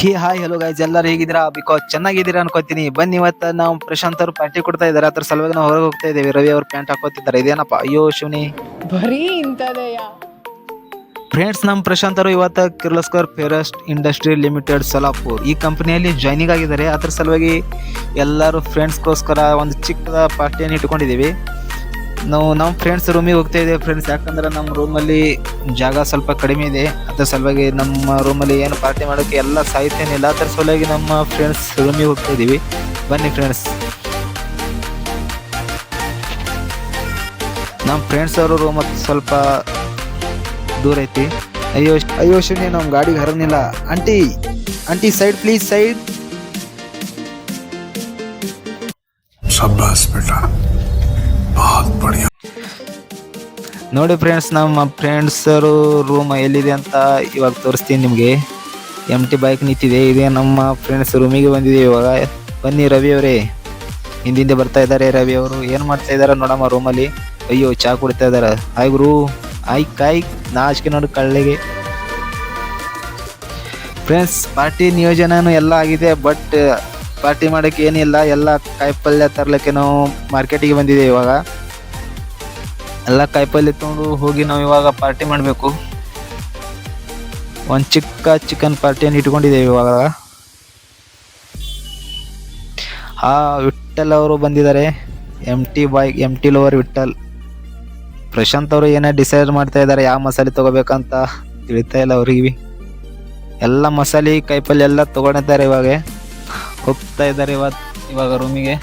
ಹೇ hi hello guys ಎಲ್ಲರೂ ಹೇಗಿದ್ದೀರಾ? Because ಚೆನ್ನಾಗಿದ್ದೀರಾ ಅನ್ಕೋತೀನಿ. ಬನ್ನಿ ಇವತ್ತು ನಾವು ಪ್ರಶಾಂತ್ ಅವ್ರು ಪಾರ್ಟಿ ಕೊಡ್ತಾ ಇದ್ದಾರೆ. ಅದ್ರ ಸಲುವಾಗಿ ನಾವು ಹೊರಗೆ ಹೋಗ್ತಾ ಇದ್ದೀವಿ. ರವಿ ಅವ್ರು ಪ್ಯಾಂಟ್ ಹಾಕೋತಿದ್ದಾರೆ ಇದೇನಪ್ಪ? ಅಯ್ಯೋ ಶಿವನಿ. ಬರೀ ಇಂಥದಯ್ಯ ಫ್ರೆಂಡ್ಸ್ ನಮ್ಮ ಪ್ರಶಾಂತ್ ಅವರು ಇವತ್ತು ಕಿರ್ಲಸ್ಕರ್ ಫೇರೆಸ್ಟ್ ಇಂಡಸ್ಟ್ರಿ ಲಿಮಿಟೆಡ್ ಸಲಾಪುರ್. ಈ ಕಂಪನಿಯಲ್ಲಿ ಜಾಯ್ನಿಂಗ್ ಆಗಿದ್ದಾರೆ. ಅದ್ರ ಸಲುವಾಗಿ ಎಲ್ಲರೂ ಫ್ರೆಂಡ್ಸ್ಗೋಸ್ಕರ ಒಂದು ಚಿಕ್ಕದ ಪಾರ್ಟಿಯನ್ನು ಇಟ್ಕೊಂಡಿದ್ದೀವಿ. ನಾವು ನಮ್ಮ ಫ್ರೆಂಡ್ಸ್ ರೂಮಿಗೆ ಹೋಗ್ತಾ ಇದ್ದೇವೆ ಫ್ರೆಂಡ್ಸ್ ಯಾಕಂದ್ರೆ ನಮ್ಮ ರೂಮಲ್ಲಿ ಜಾಗ ಸ್ವಲ್ಪ ಕಡಿಮೆ ಇದೆ. ಅದ್ರ ಸಲುವಾಗಿ ನಮ್ಮ ರೂಮಲ್ಲಿ ಏನು ಪಾರ್ಟಿ ಮಾಡೋಕ್ಕೆ ಎಲ್ಲ ಸಾಹಿತ್ಯ ಏನಿಲ್ಲ ಅದ್ರ ಸಲುವಾಗಿ ನಮ್ಮ ಫ್ರೆಂಡ್ಸ್ ರೂಮಿಗೆ ಹೋಗ್ತಾ ಇದ್ದೀವಿ. ಬನ್ನಿ ಫ್ರೆಂಡ್ಸ್ ನಮ್ಮ ಫ್ರೆಂಡ್ಸ್ ಅವರು ರೂಮ್ ಸ್ವಲ್ಪ ದೂರ ಐತಿ. ಅಯ್ಯೋ ಅಯ್ಯೋ ಶಿವನಿ ನಮ್ಮ ಗಾಡಿಗೆ ಹರನಿಲ್ಲ aunty aunty side please side ನೋಡಿ ಫ್ರೆಂಡ್ಸ್ ನಮ್ಮ ಫ್ರೆಂಡ್ಸರು ರೂಮ್ ಎಲ್ಲಿದೆ ಅಂತ ಇವಾಗ ತೋರಿಸ್ತೀನಿ ನಿಮಗೆ. ಎಂ ಟಿ ಬೈಕ್ ನಿಂತಿದೆ, ಇದೇ ನಮ್ಮ ಫ್ರೆಂಡ್ಸ್ ರೂಮಿಗೆ ಬಂದಿದೆ ಇವಾಗ. ಬನ್ನಿ ರವಿ ಅವರೇ. ಹಿಂದಿಂದೆ ಬರ್ತಾ ಇದ್ದಾರೆ ರವಿ ಅವರು. ಏನು ಮಾಡ್ತಾ ಇದ್ದಾರೆ ನೋಡಮ್ಮ ರೂಮಲ್ಲಿ ಅಯ್ಯೋ, ಚಾ ಕುಡಿತಾ ಇದ್ದಾರೆ. ಹಾಯ್ ಗುರು. ಆಯ್ ಕಾಯ್. ನಾಚಿಕೆ ನೋಡಿ ಕಳ್ಳಿಗೆ. ಫ್ರೆಂಡ್ಸ್ ಪಾರ್ಟಿ ನಿಯೋಜನೆನೂ ಎಲ್ಲ ಆಗಿದೆ ಬಟ್ ಪಾರ್ಟಿ ಮಾಡಕ್ಕೆ ಏನಿಲ್ಲ, ಎಲ್ಲ ಕಾಯಿಪಲ್ಯ ತರ್ಲಿಕ್ಕೆ ನಾವು ಮಾರ್ಕೆಟಿಗೆ ಬಂದಿದೆ ಇವಾಗ. ಎಲ್ಲ ಕಾಯಿಪಲ್ಯ ತಗೊಂಡು ಹೋಗಿ ನಾವು ಇವಾಗ ಪಾರ್ಟಿ ಮಾಡಬೇಕು. ಒಂದು ಚಿಕ್ಕ ಚಿಕನ್ ಪಾರ್ಟಿಯನ್ನು ಇಟ್ಕೊಂಡಿದ್ದೇವೆ ಇವಾಗ. ಆ ವಿಠಲ್ ಅವರು ಬಂದಿದ್ದಾರೆ. M T boy M T lower Vittal Prashant ಅವರು ಏನೇ ಡಿಸೈಡ್ ಮಾಡ್ತಾ ಇದ್ದಾರೆ, ಯಾವ ಮಸಾಲೆ ತಗೋಬೇಕಂತ ತಿಳಿತಾ ಇಲ್ಲ ಅವ್ರಿಗೆ. ಎಲ್ಲ ಮಸಾಲೆ, ಕಾಯಿಪಲ್ಯ ಎಲ್ಲ ತಗೊಂಡಿದ್ದಾರೆ ಇವಾಗ. ಹೋಗ್ತಾ ಇದ್ದಾರೆ ಇವತ್ತು ಇವಾಗ ರೂಮಿಗೆ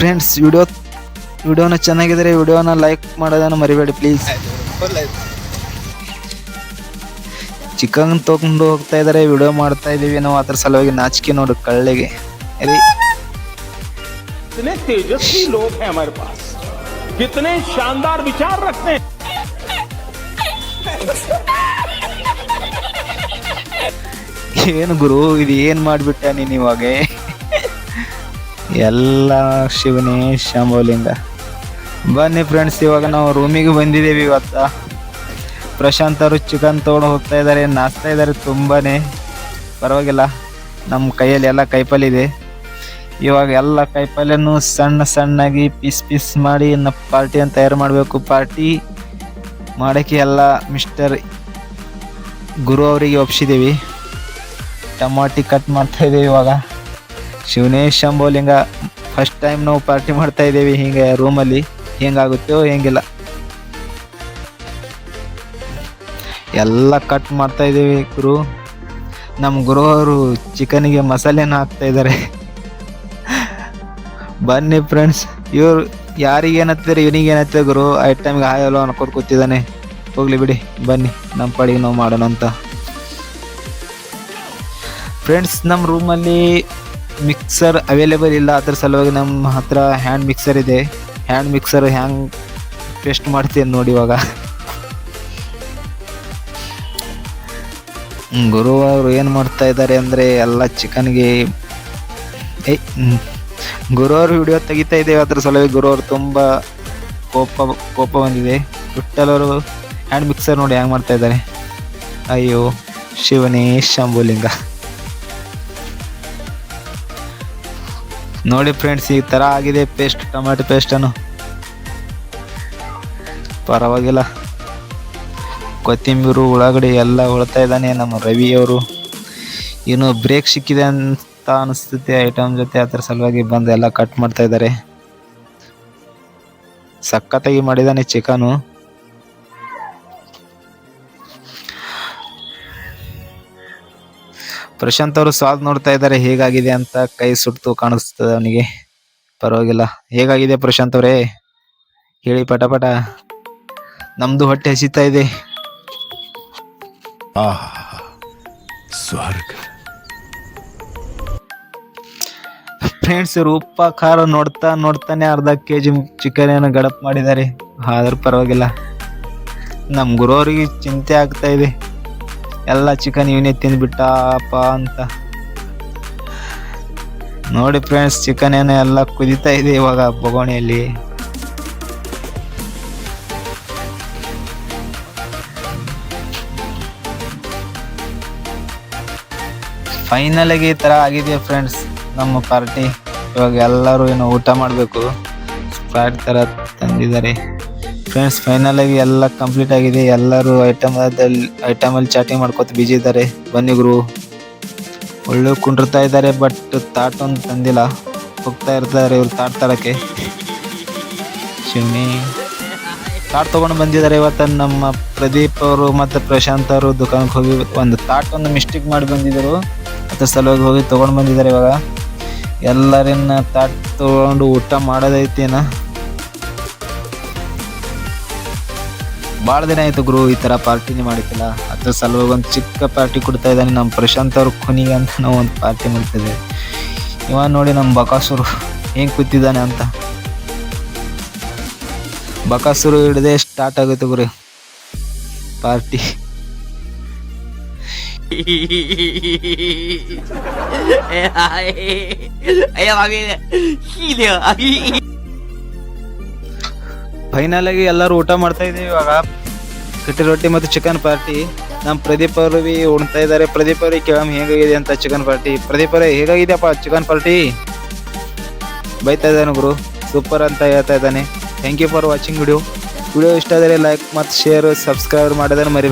ಫ್ರೆಂಡ್ಸ್ ವಿಡಿಯೋ ವಿಡಿಯೋನ ಚೆನ್ನಾಗಿದ್ರೆ ವಿಡಿಯೋನ ಲೈಕ್ ಮಾಡೋದನ್ನು ಮರಿಬೇಡಿ ಪ್ಲೀಸ್ ಚಿಕನ್ ತಗೊಂಡು ಹೋಗ್ತಾ ಇದ್ದಾರೆ ವಿಡಿಯೋ ಮಾಡ್ತಾ ಇದೀವಿ ನಾವು ಅದ್ರ ಸಲುವಾಗಿ ನಾಚಿಕೆ ನೋಡು ಕಳ್ಳಿಗೆ ಅದೇ कितने तेजस्वी लोग हैं हमारे पास कितने शानदार विचार रखते हैं ಏನು ಗುರು, ಇದು ಏನು ಮಾಡಿಬಿಟ್ಟೆ ನೀನು ಇವಾಗ? ಎಲ್ಲ ಶಿವನೇ ಶಾಂಬೋಲಿಂಗ ಬನ್ನಿ ಫ್ರೆಂಡ್ಸ್ ಇವಾಗ ನಾವು ರೂಮಿಗೆ ಬಂದಿದ್ದೀವಿ ಇವತ್ತು. ಪ್ರಶಾಂತ್ ಅವರು ಚಿಕನ್ ತೊಗೊಂಡು ಹೋಗ್ತಾ ಇದ್ದಾರೆ, ನಾಚ್ತಾ ಇದ್ದಾರೆ ತುಂಬಾನೇ. ಪರವಾಗಿಲ್ಲ ನಮ್ಮ ಕೈಯಲ್ಲಿ ಎಲ್ಲ ಕೈಪಲ್ಲಿದೆ. ಇವಾಗ ಎಲ್ಲ ಕೈಪಲ್ಯನು ಸಣ್ಣ ಸಣ್ಣಾಗಿ ಪೀಸ್ ಪೀಸ್ ಮಾಡಿ ನಮ್ಮ ಪಾರ್ಟಿಯನ್ನು ತಯಾರು ಮಾಡಬೇಕು. ಪಾರ್ಟಿ ಮಾಡೋಕ್ಕೆ ಎಲ್ಲ ಮಿಸ್ಟರ್ ಗುರು ಅವರಿಗೆ ಒಪ್ಸಿದ್ದೀವಿ. ಟಮಾಟಿ ಕಟ್ ಮಾಡ್ತಾ ಇದ್ದೀವಿ ಇವಾಗ. ಶಿವನೇಶ್ ಶಂಬೋಲಿಂಗ ಫಸ್ಟ್ ಟೈಮ್ ನಾವು ಪಾರ್ಟಿ ಮಾಡ್ತಾ ಇದ್ದೀವಿ ಹಿಂಗೆ ರೂಮಲ್ಲಿ ಹೆಂಗಾಗುತ್ತೋ ಹೆಂಗಿಲ್ಲ. ಎಲ್ಲ ಕಟ್ ಮಾಡ್ತಾ ಇದ್ದೀವಿ ಗುರು. ನಮ್ಮ ಗುರು ಅವರು ಚಿಕನಿಗೆ ಮಸಾಲೆನ ಹಾಕ್ತಾ ಇದ್ದಾರೆ ಬನ್ನಿ ಫ್ರೆಂಡ್ಸ್ ಇವರು ಯಾರಿಗೆ ಏನತ್ತಿದ್ರೆ ಇವನಿಗೆ ಏನತ್ತೆ ಗುರು? ಐಟಮ್ಗೆ ಟೈಮ್ಗೆ ಹಾಯಲ್ಲೋ ಅನ್ಕೊಂಡು ಕೂತಿದ್ದಾನೆ. ಹೋಗ್ಲಿ ಬಿಡಿ, ಬನ್ನಿ, ನಮ್ಮ ಪಾಡಿಗೆ ನಾವು ಮಾಡೋಣ ಅಂತ. ಫ್ರೆಂಡ್ಸ್ ನಮ್ಮ ರೂಮಲ್ಲಿ ಮಿಕ್ಸರ್ ಅವೈಲೇಬಲ್ ಇಲ್ಲ. ಅದ್ರ ಸಲುವಾಗಿ ನಮ್ಮ ಹತ್ರ ಹ್ಯಾಂಡ್ ಮಿಕ್ಸರ್ ಇದೆ. ಹ್ಯಾಂಡ್ ಮಿಕ್ಸರ್ ಹ್ಯಾಂಗ್ ಟೆಸ್ಟ್ ಮಾಡ್ತೀನಿ ನೋಡಿ ಇವಾಗ. ಗುರುವರು ಏನು ಮಾಡ್ತಾ ಇದ್ದಾರೆ ಅಂದರೆ ಎಲ್ಲ ಚಿಕನ್ಗೆ ಏಯ್ ಗುರುವಾರ ವಿಡಿಯೋ ತೆಗಿತಾ ಇದ್ದೇವೆ. ಅದ್ರ ಸಲುವಾಗಿ ಗುರು ಅವರು ತುಂಬ ಕೋಪ ಕೋಪ ಬಂದಿದೆ. ಬಿಟ್ಟಲವರು ಹ್ಯಾಂಡ್ ಮಿಕ್ಸರ್ ನೋಡಿ ಹ್ಯಾಂಗೆ ಮಾಡ್ತಾ ಇದ್ದಾರೆ ಅಯ್ಯೋ, ಶಿವನೇ, ಶಂಭುಲಿಂಗ. ನೋಡಿ ಫ್ರೆಂಡ್ಸ್ ಈ ತರ ಆಗಿದೆ ಪೇಸ್ಟ್ ಟೊಮ್ಯಾಟೊ ಪೇಸ್ಟನ್ನು ಪರವಾಗಿಲ್ಲ. ಕೊತ್ತಿಂಬಿರು, ಉಳ್ಳಾಗಡ್ಡಿ ಎಲ್ಲ ಉಳ್ತಾ ಇದ್ದಾನೆ ನಮ್ಮ ರವಿ ಅವರು. ಇನ್ನು ಬ್ರೇಕ್ ಸಿಕ್ಕಿದೆ ಅಂತ ಅನಿಸ್ತೈತೆ ಐಟಮ್ ಜೊತೆ ಅದರ ಸಲುವಾಗಿ ಬಂದು ಎಲ್ಲ ಕಟ್ ಮಾಡ್ತಾ ಇದ್ದಾರೆ. ಸಖತ್ತಾಗಿ ಮಾಡಿದ್ದಾನೆ ಚಿಕನು. ಪ್ರಶಾಂತ್ ಅವರು ಸ್ವಾದ್ ನೋಡ್ತಾ ಇದ್ದಾರೆ ಹೇಗಾಗಿದೆ ಅಂತ ಕೈ ಸುಟ್ಟು ಕಾಣಿಸ್ತದೆ ಅವನಿಗೆ. ಪರವಾಗಿಲ್ಲ. ಹೇಗಾಗಿದೆ ಪ್ರಶಾಂತ್ ಅವರೇ? ಹೇಳಿ ಪಟ ಪಟ. ನಮ್ದು ಹೊಟ್ಟೆ ಹಸಿತಾ ಇದೆ. ಸ್ವರ್ಗ. ಫ್ರೆಂಡ್ಸ್ ಇವರು ಖಾರ ನೋಡ್ತಾ ನೋಡ್ತಾನೆ ಅರ್ಧ ಕೆ ಜಿ ಚಿಕನ್ ಏನೋ ಗಡಪ್ ಮಾಡಿದ್ದಾರೆ. ಆದ್ರೂ ಪರವಾಗಿಲ್ಲ. ನಮ್ಮ ಗುರು ಅವರಿಗೆ ಚಿಂತೆ ಆಗ್ತಾ ಇದೆ. ಎಲ್ಲ ಚಿಕನ್ ಇವನೇ ತಿಂದ್ಬಿಟ್ಟಪ್ಪ ಅಂತ. ನೋಡಿ ಫ್ರೆಂಡ್ಸ್ ಚಿಕನ್ ಏನೋ ಎಲ್ಲ ಕುದಿತಾ ಇದೆ ಇವಾಗ ಬೊಗೋಣಿಯಲ್ಲಿ. ಫೈನಲ್ ಆಗಿ ಈ ಥರ ಆಗಿದೆ ಫ್ರೆಂಡ್ಸ್ ನಮ್ಮ ಪಾರ್ಟಿ ಇವಾಗ ಎಲ್ಲರೂ ಏನು ಊಟ ಮಾಡಬೇಕು. ಪಾರ್ಟಿ ಥರ ತಂದಿದ್ದಾರೆ. ಫ್ರೆಂಡ್ಸ್ ಫೈನಲ್ ಆಗಿ ಎಲ್ಲ ಕಂಪ್ಲೀಟ್ ಆಗಿದೆ. ಎಲ್ಲರೂ ಐಟಮ್ ಐಟಮಲ್ಲಿ ಚಾಟಿಂಗ್ ಮಾಡ್ಕೋತ ಬಿಜಿ ಇದ್ದಾರೆ. ಬನ್ನಿ ಗುರು. ಒಳ್ಳೆ ಕುಂಡಿರ್ತಾ ಇದ್ದಾರೆ ಬಟ್ ತಾಟ್ ಒಂದು ತಂದಿಲ್ಲ. ಹೋಗ್ತಾ ಇರ್ತಾರೆ ಇವ್ರು ತಾಟ್ ತರಕ್ಕೆ. ಶಿವನಿ. ತಾಟ್ ತೊಗೊಂಡು ಬಂದಿದ್ದಾರೆ ಇವತ್ತು ನಮ್ಮ ಪ್ರದೀಪ್ ಅವರು ಮತ್ತು ಪ್ರಶಾಂತ್ ಅವರು ದುಕಾನ್ಗೆ ಹೋಗಿ ಒಂದು ತಾಟ್ ಒಂದು ಮಿಸ್ಟೇಕ್ ಮಾಡಿ ಬಂದಿದ್ದರು. ಅದ್ರ ಸಲುವಾಗಿ ಹೋಗಿ ತೊಗೊಂಡು ಬಂದಿದ್ದಾರೆ ಇವಾಗ. ಎಲ್ಲರನ್ನ ತಾಟ್ ತೊಗೊಂಡು ಊಟ ಮಾಡೋದೈತೇನ? ಭಾಳ ದಿನ ಆಯ್ತು ಗುರು, ಈ ಥರ ಪಾರ್ಟಿನೇ ಮಾಡಿದ್ದಿಲ್ಲ. ಅದ್ರ ಸಲುವಾಗಿ ಒಂದು ಚಿಕ್ಕ ಪಾರ್ಟಿ ಕೊಡ್ತಾ ಇದ್ದಾನೆ ನಮ್ಮ ಪ್ರಶಾಂತ್ ಅವ್ರ ಕೊನಿಗೆ ಅಂತ ನಾವು ಒಂದು ಪಾರ್ಟಿ ಮಾಡ್ತಿದ್ವಿ ಇವ ನೋಡಿ ನಮ್ಮ ಬಕಾಸುರು ಹೆಂಗ್ ಕೂತಿದ್ದಾನೆ ಅಂತ. ಬಕಾಸುರು ಹಿಡ್ದೆ ಸ್ಟಾರ್ಟ್ ಆಗುತ್ತೆ ಗುರು ಪಾರ್ಟಿ ಫೈನಲ್ ಆಗಿ ಎಲ್ಲರೂ ಊಟ ಮಾಡ್ತಾ ಇದೀವಿ ಇವಾಗ. ಕಟ್ಟಿ ರೊಟ್ಟಿ ಮತ್ತು ಚಿಕನ್ ಪಾರ್ಟಿ ನಮ್ಮ ಪ್ರದೀಪ್ ಅವರು ಬಿ ಉಣ್ತಾ ಇದ್ದಾರೆ. ಪ್ರದೀಪ್ ಅವ್ರಿಗೆ ಕೇಳಮ್ ಹೇಗಾಗಿದೆ ಅಂತ ಚಿಕನ್ ಪಾರ್ಟಿ ಪ್ರದೀಪ್ ಅವರೇ, ಹೇಗಾಗಿದೆಯಪ್ಪ ಚಿಕನ್ ಪಾರ್ಟಿ ಬೈತಾ ಇದ್ದಾನೆ ಗುರು. ಸೂಪರ್ ಅಂತ ಹೇಳ್ತಾ ಇದ್ದಾನೆ. Thank you for watching video video ಇಷ್ಟ ಆದರೆ ಲೈಕ್ ಮತ್ತು ಶೇರ್ ಸಬ್ಸ್ಕ್ರೈಬ್ ಮಾಡೋದನ್ನು ಮರಿ